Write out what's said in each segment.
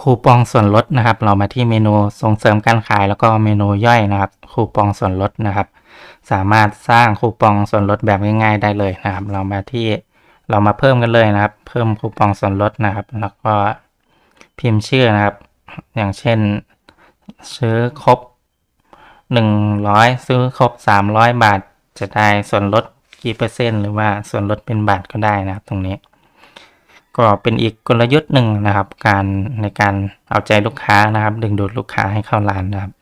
คูปองส่วนลดนะครับ เรามาที่เมนูส่งเสริมการขายแล้วก็เมนูย่อยนะครับ คูปองส่วนลดนะครับ สามารถสร้างคูปองส่วนลดแบบง่ายๆได้เลยนะครับ เรามาที่เรามาเพิ่มกันเลยนะครับ เพิ่มคูปองส่วนลดนะครับ แล้วก็พิมพ์ชื่อนะครับ อย่างเช่น ซื้อครบหนึ่งร้อยซื้อครบสามร้อยบาท จะได้ส่วนลดกี่เปอร์เซ็นต์หรือว่าส่วนลดเป็นบาทก็ได้นะครับตรงนี้ ก็เป็นอีกกลยุทธ์หนึ่งนะครับ การในการเอาใจลูกค้านะครับ ดึงดูดลูกค้าให้เข้าร้านนะครับ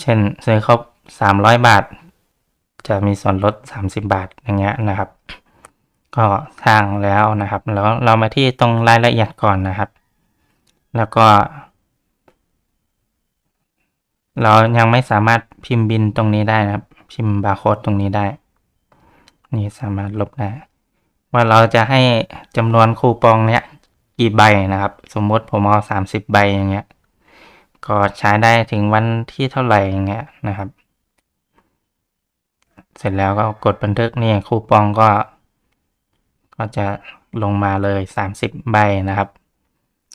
เช่นซื้อครบสามร้อยบาท จะมีส่วนลดสามสิบบาทอย่างเงี้ยนะครับ ก็สร้างแล้วนะครับ แล้วเรามาที่ตรงรายละเอียดก่อนนะครับ แล้วก็ เรายังไม่สามารถพิมพ์บินตรงนี้ได้นะครับ พิมพ์บาร์โค้ดตรงนี้ได้ นี่สามารถลบได้ ว่าเราจะให้จำนวนคูปองเนี้ยกี่ใบนะครับ สมมติผมเอาสามสิบใบอย่างเงี้ย ก็ใช้ได้ถึงวันที่เท่าไหร่อย่างเงี้ยนะครับ เสร็จแล้วก็กดบันทึกนี่คูปองก็ ก็จะลงมาเลยสามสิบใบนะครับ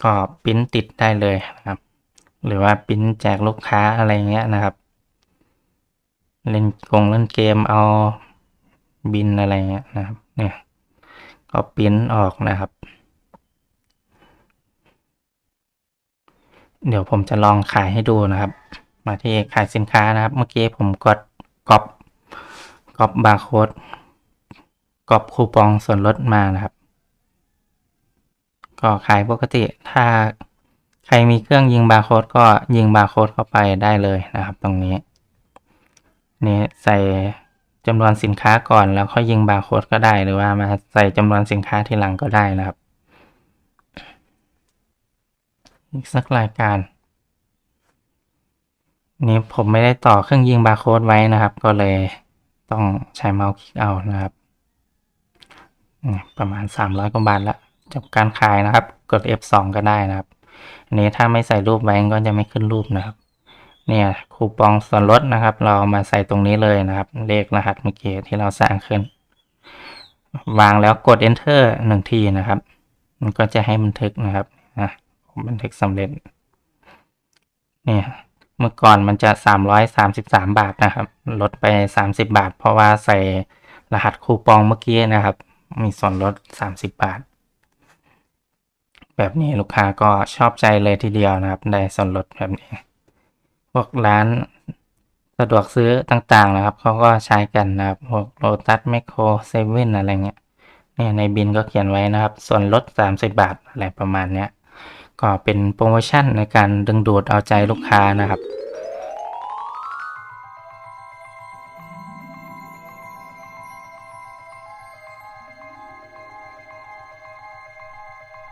ก็ปิ้นติดได้เลยนะครับ หรือว่าปิ้นแจกลูกค้าอะไรเงี้ยนะครับ เล่นกงเล่นเกมเอาบินอะไรเงี้ยนะครับ เนี่ย ก็ปริ้นออกนะครับ เดี๋ยวผมจะลองขายให้ดูนะครับ มาที่ขายสินค้านะครับ เมื่อกี้ผมกดก๊อปก๊อปบาร์โค้ดก๊อปคูปองส่วนลดมานะครับ ก็ขายปกติถ้าใครมีเครื่องยิงบาร์โค้ดก็ยิงบาร์โค้ดเข้าไปได้เลยนะครับ ตรงนี้ นี่ใส่ จำนวนสินค้าก่อนแล้วค่อยยิงบาร์โค้ดก็ได้หรือว่ามาใส่จำนวนสินค้าทีหลังก็ได้นะครับ อีกสักรายการ นี้ผมไม่ได้ต่อเครื่องยิงบาร์โค้ดไว้นะครับ ก็เลยต้องใช้เมาส์คลิกเอานะครับ ประมาณ 300กว่าบาทละจบการขายนะครับ กด F2 ก็ได้นะครับ อันนี้ถ้าไม่ใส่รูปไว้ก็จะไม่ขึ้นรูปนะครับ เนี่ยคูปองส่วนลดนะครับ เราเอามาใส่ตรงนี้เลยนะครับ เลขรหัสเมื่อกี้ที่เราสร้างขึ้น วางแล้วกด enter หนึ่งทีนะครับ มันก็จะให้บันทึกนะครับนะบันทึกสำเร็จ เนี่ยเมื่อก่อนมันจะสามร้อยสามสิบสามบาทนะครับ ลดไปสามสิบาท เพราะว่าใส่รหัสคูปองเมื่อกี้นะครับ มีส่วนลดสามสิบบาท แบบนี้ลูกค้าก็ชอบใจเลยทีเดียวนะครับ ได้ส่วนลดแบบนี้ พวกร้านสะดวกซื้อต่างๆนะครับเขาก็ใช้กันนะครับพวกโลตัสแมคโครเซเว่นอะไรเงี้ยเนี่ยในบินก็เขียนไว้นะครับ ส่วนลด 30 บาทอะไรประมาณเนี้ยก็เป็นโปรโมชั่นในการดึงดูดเอาใจลูกค้านะครับ